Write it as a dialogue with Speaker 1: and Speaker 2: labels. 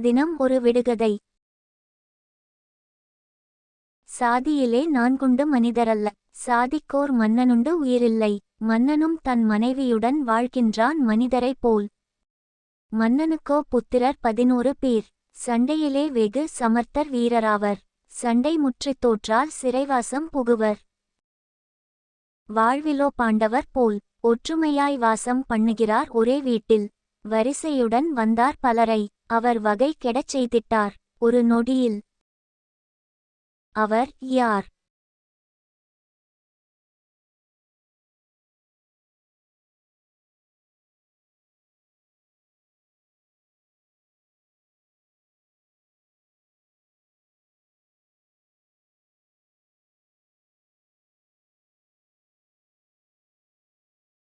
Speaker 1: தினம் ஒரு விடுகதை. சாதியிலே நான்குண்டு மனிதரல்ல. சாதிக்கோர் மன்னனுண்டு உயிரில்லை. மன்னனும் தன் மனைவியுடன் வாழ்கின்றான் மனிதரைப் போல். மன்னனுக்கோ புத்திரர் பதினோரு பேர். சண்டையிலே வெகு சமர்த்தர் வீரராவர். சண்டை முற்றித் தோற்றால் சிறைவாசம் புகுவர். வாழ்விலோ பாண்டவர் போல். ஒற்றுமையாய் வாசம் பண்ணுகிறார் ஒரே வீட்டில். வரிசையுடன் வந்தார் பலரை. அவர் வகை கெடச் செய்திட்டார். ஒரு நொடியில். அவர் யார்?